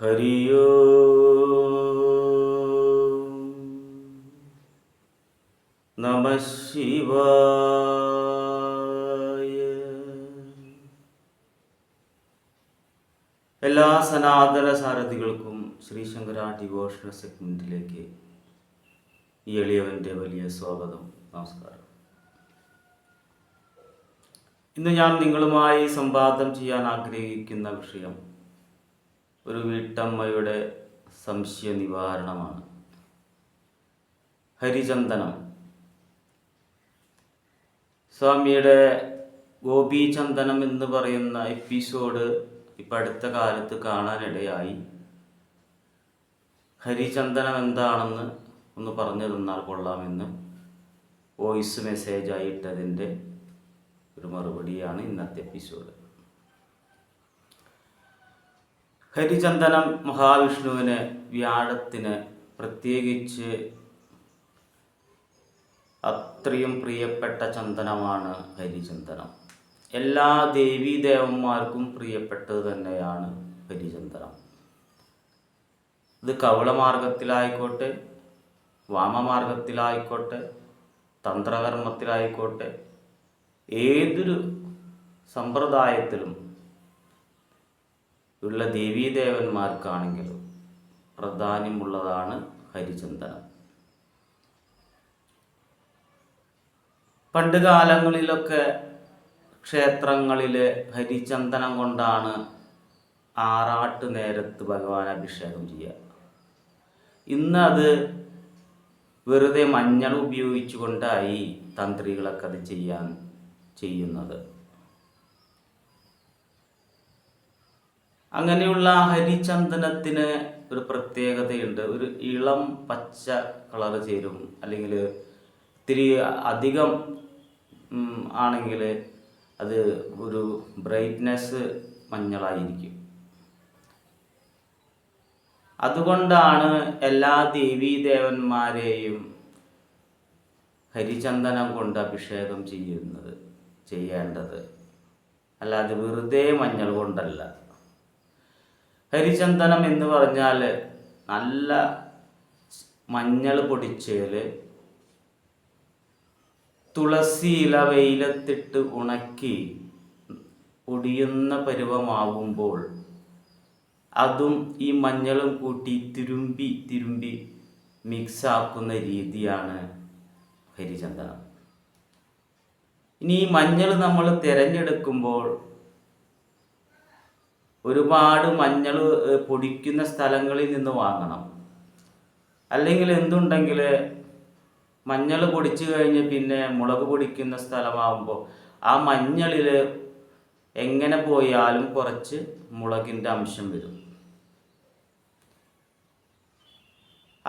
ഹരി നമ ശിവായ. എല്ലാ സനാതന സാരഥികൾക്കും ശ്രീശങ്കര ഡിവോഷണൽ സെഗ്മെന്റിലേക്ക് ഈ എളിയവന്റെ വലിയ സ്വാഗതം നമസ്കാരം. ഇന്ന് ഞാൻ നിങ്ങളുമായി സംവാദം ചെയ്യാൻ ആഗ്രഹിക്കുന്ന വിഷയം ഒരു വീട്ടമ്മയുടെ സംശയ നിവാരണമാണ് ഹരിചന്ദനം. സ്വാമിയുടെ ഗോപീചന്ദനം എന്ന് പറയുന്ന എപ്പിസോഡ് ഇപ്പം അടുത്ത കാലത്ത് കാണാനിടയായി. ഹരിചന്ദനം എന്താണെന്ന് ഒന്ന് പറഞ്ഞു തന്നാൽ കൊള്ളാമെന്ന് വോയിസ് മെസ്സേജായിട്ടതിന്റെ ഒരു മറുപടിയാണ് ഇന്നത്തെ എപ്പിസോഡ്. ഹരിചന്ദനം മഹാവിഷ്ണുവിന് വ്യാഴത്തിന് പ്രത്യേകിച്ച് അത്രയും പ്രിയപ്പെട്ട ചന്ദനമാണ് ഹരിചന്ദനം. എല്ലാ ദേവീദേവന്മാർക്കും പ്രിയപ്പെട്ടത് തന്നെയാണ് ഹരിചന്ദനം. ഇത് കവളമാർഗത്തിലായിക്കോട്ടെ വാമമാർഗത്തിലായിക്കോട്ടെ തന്ത്രകർമ്മത്തിലായിക്കോട്ടെ ഏതൊരു സമ്പ്രദായത്തിലും ഉള്ള ദേവീദേവന്മാർക്കാണെങ്കിലും പ്രാധാന്യമുള്ളതാണ് ഹരിചന്ദനം. പണ്ട് കാലങ്ങളിലൊക്കെ ക്ഷേത്രങ്ങളിലെ ഹരിചന്ദനം കൊണ്ടാണ് ആറാട്ട് നേരത്ത് ഭഗവാൻ അഭിഷേകം ചെയ്യുക. ഇന്ന് അത് വെറുതെ മഞ്ഞൾ ഉപയോഗിച്ചുകൊണ്ടായി തന്ത്രികളൊക്കെ അത് ചെയ്യാൻ ചെയ്യുന്നത്. അങ്ങനെയുള്ള ഹരിചന്ദനത്തിന് ഒരു പ്രത്യേകതയുണ്ട്. ഒരു ഇളം പച്ച കളർ ചേരും. അല്ലെങ്കിൽ ഇത്തിരി അധികം ആണെങ്കിൽ അത് ഒരു ബ്രൈറ്റ്നെസ് മഞ്ഞളായിരിക്കും. അതുകൊണ്ടാണ് എല്ലാ ദേവീദേവന്മാരെയും ഹരിചന്ദനം കൊണ്ട് അഭിഷേകം ചെയ്യുന്നത് ചെയ്യേണ്ടത്. അല്ലാതെ വെറുതെ മഞ്ഞൾ കൊണ്ടല്ല. ഹരിചന്ദനം എന്ന് പറഞ്ഞാൽ നല്ല മഞ്ഞൾ പൊടിച്ചതിൽ തുളസി ഇല വെയിലത്തിട്ട് ഉണക്കി പൊടിയുന്ന പരുവമാകുമ്പോൾ അതും ഈ മഞ്ഞളും കൂട്ടി തിരുമ്പി തിരുമ്പി മിക്സാക്കുന്ന രീതിയാണ് ഹരിചന്ദനം. ഇനി ഈ മഞ്ഞൾ നമ്മൾ തിരഞ്ഞെടുക്കുമ്പോൾ ഒരുപാട് മഞ്ഞൾ പൊടിക്കുന്ന സ്ഥലങ്ങളിൽ നിന്ന് വാങ്ങണം. അല്ലെങ്കിൽ എന്തുണ്ടെങ്കിൽ മഞ്ഞൾ പൊടിച്ചു കഴിഞ്ഞ് പിന്നെ മുളക് പൊടിക്കുന്ന സ്ഥലമാകുമ്പോൾ ആ മഞ്ഞളിൽ എങ്ങനെ പോയാലും കുറച്ച് മുളകിന്റെ അംശം വരും.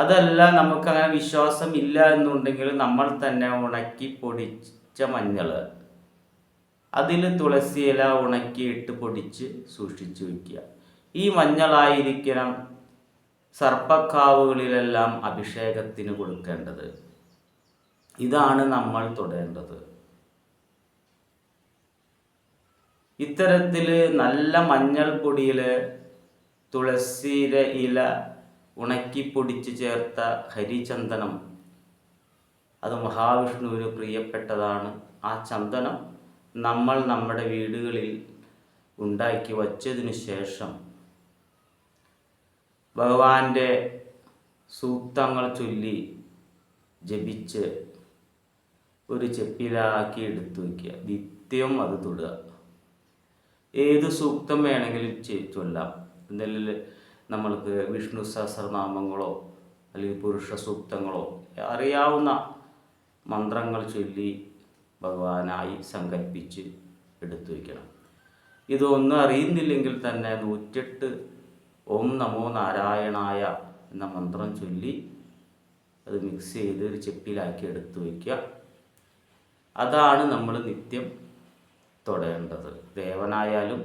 അതല്ല നമുക്കങ്ങനെ വിശ്വാസം ഇല്ല എന്നുണ്ടെങ്കിൽ നമ്മൾ തന്നെ ഉണക്കി പൊടിച്ച മഞ്ഞൾ. അതിൽ തുളസി ഇല ഉണക്കിയിട്ട് പൊടിച്ച് സൂക്ഷിച്ചു വയ്ക്കുക ഈ മഞ്ഞളായിരിക്കണം സർപ്പക്കാവുകളിലെല്ലാം അഭിഷേകത്തിന് കൊടുക്കേണ്ടത്. ഇതാണ് നമ്മൾ തൊടേണ്ടത്. ഇത്തരത്തിൽ നല്ല മഞ്ഞൾ പൊടിയിൽ തുളസിയുടെ ഇല ഉണക്കി പൊടിച്ച് ചേർത്ത ഹരിചന്ദനം. അത് മഹാവിഷ്ണുവിന് പ്രിയപ്പെട്ടതാണ്. ആ ചന്ദനം നമ്മൾ നമ്മുടെ വീടുകളിൽ ഉണ്ടാക്കി വച്ചതിന് ശേഷം ഭഗവാന്റെ സൂക്തങ്ങൾ ചൊല്ലി ജപിച്ച് ഒരു ചെപ്പിലാക്കി എടുത്തു വയ്ക്കുക. നിത്യം അത് തൊടുക. ഏത് സൂക്തം വേണമെങ്കിലും ചൊല്ലാം. എന്തെങ്കിലും നമ്മൾക്ക് വിഷ്ണു സഹസ്രനാമങ്ങളോ അല്ലെങ്കിൽ പുരുഷ സൂക്തങ്ങളോ അറിയാവുന്ന മന്ത്രങ്ങൾ ചൊല്ലി ഭഗവാനായി സങ്കല്പിച്ച് എടുത്തു വയ്ക്കണം ഇതൊന്നും അറിയുന്നില്ലെങ്കിൽ തന്നെ നൂറ്റെട്ട് ഓം നമോ നാരായണായ എന്ന മന്ത്രം ചൊല്ലി അത് മിക്സ് ചെയ്ത് ഒരു ചെപ്പിലാക്കി എടുത്തു വയ്ക്കുക അതാണ് നമ്മൾ നിത്യം തൊടേണ്ടത്. ദേവനായാലും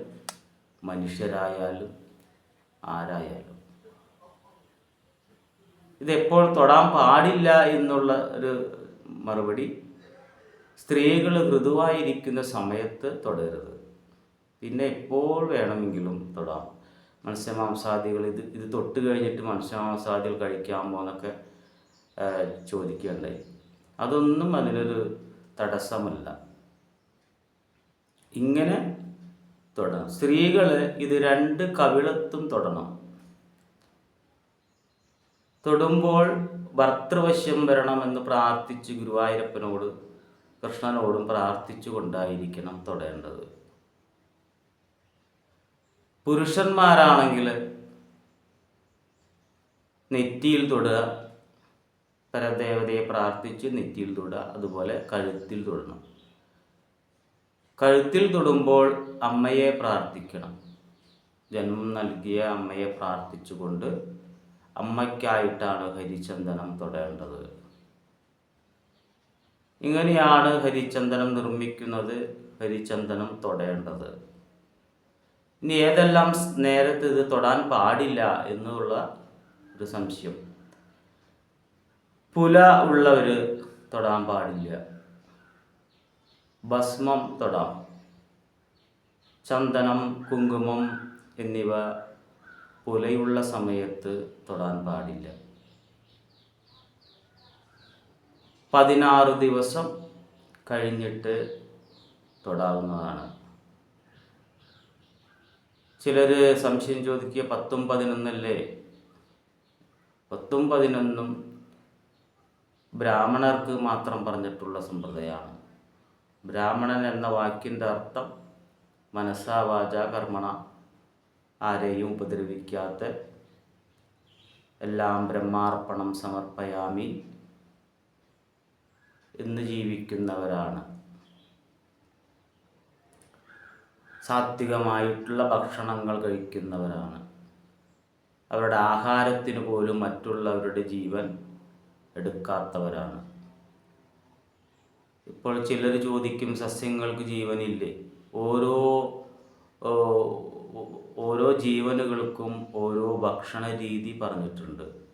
മനുഷ്യരായാലും ആരായാലും. ഇതെപ്പോൾ തൊടാൻ പാടില്ല എന്നുള്ള ഒരു മറുപടി സ്ത്രീകൾ ഋതുവായിരിക്കുന്ന സമയത്ത് തൊടരുത്. പിന്നെ എപ്പോൾ വേണമെങ്കിലും തൊടാം. മത്സ്യമാംസാദികൾ ഇത് ഇത് തൊട്ട് കഴിഞ്ഞിട്ട് മത്സ്യമാംസാദികൾ കഴിക്കാമോ എന്നൊക്കെ ചോദിക്കുകയുണ്ടായി അതൊന്നും അതിനൊരു തടസ്സമല്ല. ഇങ്ങനെ തൊടണം. സ്ത്രീകൾ ഇത് രണ്ട് കവിളത്തും തൊടണം. തൊടുമ്പോൾ ഭർത്തൃവശ്യം വരണമെന്ന് പ്രാർത്ഥിച്ച് ഗുരുവായൂരപ്പനോട് കൃഷ്ണനോടും പ്രാർത്ഥിച്ചു കൊണ്ടായിരിക്കണം തൊടേണ്ടത്. പുരുഷന്മാരാണെങ്കിൽ നെറ്റിയിൽ തൊടുക പരദേവതയെ പ്രാർത്ഥിച്ച് നെറ്റിയിൽ തൊടുക അതുപോലെ കഴുത്തിൽ തൊടണം. കഴുത്തിൽ തൊടുമ്പോൾ അമ്മയെ പ്രാർത്ഥിക്കണം. ജന്മം നൽകിയ അമ്മയെ പ്രാർത്ഥിച്ചുകൊണ്ട് അമ്മയ്ക്കായിട്ടാണ് ഹരിചന്ദനം തൊടേണ്ടത്. ഇങ്ങനെയാണ് ഹരിചന്ദനം നിർമ്മിക്കുന്നത് ഹരിചന്ദനം തൊടേണ്ടത്. ഇനി ഏതെല്ലാം നേരത്തെ ഇത് തൊടാൻ പാടില്ല എന്നുള്ള ഒരു സംശയം. പുല ഉള്ളവർ തൊടാൻ പാടില്ല. ഭസ്മം തൊടാം. ചന്ദനം കുങ്കുമം എന്നിവ പുലയുള്ള സമയത്ത് തൊടാൻ പാടില്ല. പതിനാറ് ദിവസം കഴിഞ്ഞിട്ട് തൊടാവുന്നതാണ്. ചിലർ സംശയം ചോദിക്കുക പത്തും പതിനൊന്നല്ലേ? പത്തും പതിനൊന്നും ബ്രാഹ്മണർക്ക് മാത്രം പറഞ്ഞിട്ടുള്ള സമ്പ്രദായമാണ് ബ്രാഹ്മണൻ എന്ന വാക്കിന്റെ അർത്ഥം മനസ്സാ വാച കർമ്മണ. ആരെയും ഉപദ്രവിക്കാത്ത എല്ലാം ബ്രഹ്മാർപ്പണം സമർപ്പയാമി. എന്ന് ജീവിക്കുന്നവരാണ്. സാത്വികമായിട്ടുള്ള ഭക്ഷണങ്ങൾ കഴിക്കുന്നവരാണ്. അവരുടെ ആഹാരത്തിന് പോലും മറ്റുള്ളവരുടെ ജീവൻ എടുക്കാത്തവരാണ്. ഇപ്പോൾ ചിലർ ചോദിക്കും സസ്യങ്ങൾക്ക് ജീവനില്ലേ? ഓരോ ഓരോ ജീവനുകൾക്കും ഓരോ ഭക്ഷണ രീതി പറഞ്ഞിട്ടുണ്ട്.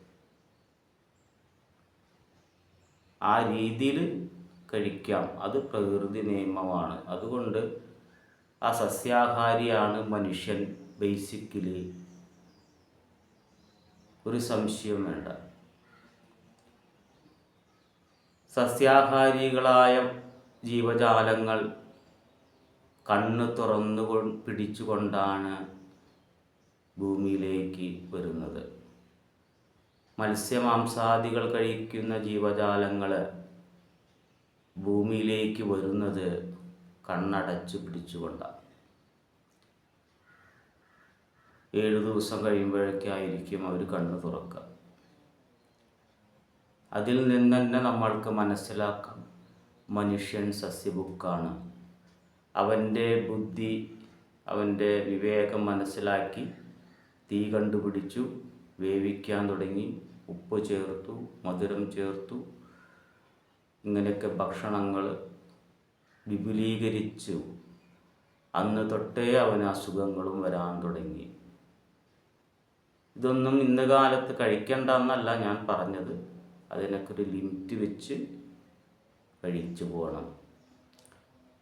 ആ രീതിയിൽ കഴിക്കാം. അത് പ്രകൃതി നിയമമാണ്. അതുകൊണ്ട് ആ സസ്യാഹാരിയാണ് മനുഷ്യൻ ബേസിക്കലി ഒരു സംശയം വേണ്ട. സസ്യാഹാരികളായ ജീവജാലങ്ങൾ കണ്ണ് തുറന്നു പിടിച്ചുകൊണ്ടാണ് ഭൂമിയിലേക്ക് വരുന്നത്. മത്സ്യമാംസാദികൾ കഴിക്കുന്ന ജീവജാലങ്ങൾ ഭൂമിയിലേക്ക് വരുന്നത് കണ്ണടച്ചു പിടിച്ചുകൊണ്ടാണ് ഏഴു ദിവസം കഴിയുമ്പോഴേക്കായിരിക്കും അവർ കണ്ണു തുറക്കുക അതിൽ നിന്ന് തന്നെ നമ്മൾക്ക് മനസ്സിലാക്കാം. മനുഷ്യൻ സസ്യബുക്കാണ്. അവന്റെ ബുദ്ധി അവന്റെ വിവേകം മനസ്സിലാക്കി തീ കണ്ടുപിടിച്ചു. വേവിക്കാൻ തുടങ്ങി ഉപ്പ് ചേർത്തു മധുരം ചേർത്തു. ഇങ്ങനെയൊക്കെ ഭക്ഷണങ്ങൾ വിപുലീകരിച്ചു. അന്ന് തൊട്ടേ അവന് അസുഖങ്ങളും വരാൻ തുടങ്ങി. ഇതൊന്നും ഇന്ന് കാലത്ത് കഴിക്കേണ്ട എന്നല്ല ഞാൻ പറഞ്ഞത്. അതിനൊക്കെ ഒരു ലിമിറ്റ് വെച്ച് കഴിച്ചു പോകണം.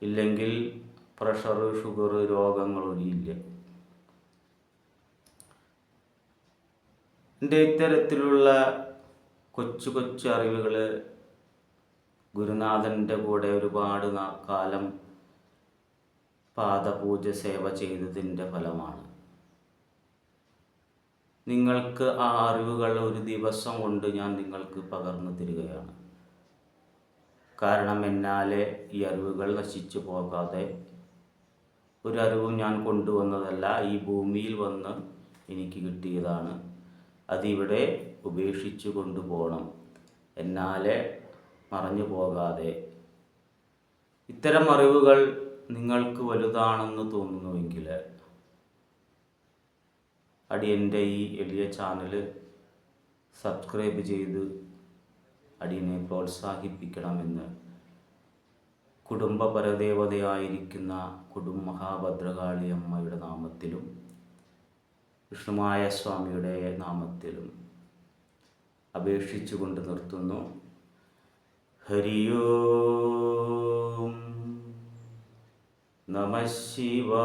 ഇല്ലെങ്കിൽ പ്രഷർ ഷുഗർ രോഗങ്ങളൊരിയില്ല ഇത്തരത്തിലുള്ള കൊച്ചു കൊച്ചു അറിവുകൾ ഗുരുനാഥന്റെ കൂടെ ഒരുപാട് കാലം പാദപൂജ സേവ ചെയ്തതിന്റെ ഫലമാണ്. നിങ്ങൾക്ക് ആ അറിവുകൾ ഒരു ദിവസം കൊണ്ട് ഞാൻ നിങ്ങൾക്ക് പകർന്നു തരികയാണ്. കാരണം എന്നാലെ ഈ അറിവുകൾ നശിച്ചു പോകാതെ ഒരറിവും ഞാൻ കൊണ്ടുവന്നതല്ല ഈ ഭൂമിയിൽ വന്ന് എനിക്ക് കിട്ടിയതാണ്. അതിവിടെ ഉപേക്ഷിച്ചു കൊണ്ടുപോകണം. എന്നാലെ മറഞ്ഞു പോകാതെ. ഇത്തരം അറിവുകൾ നിങ്ങൾക്ക് വലുതാണെന്ന് തോന്നുന്നുവെങ്കിൽ അടിയന്റെ ഈ എളിയ ചാനൽ സബ്സ്ക്രൈബ് ചെയ്ത് അടിയനെ പ്രോത്സാഹിപ്പിക്കണമെന്ന്. കുടുംബ പരദേവതയായിരിക്കുന്ന കുടും മഹാഭദ്രകാളി അമ്മയുടെ നാമത്തിലും വിഷ്ണുമായ സ്വാമിയുടെ നാമത്തിലും അപേക്ഷിച്ചുകൊണ്ട് നിർത്തുന്നു. ഹരിയോ നമ ശിവായ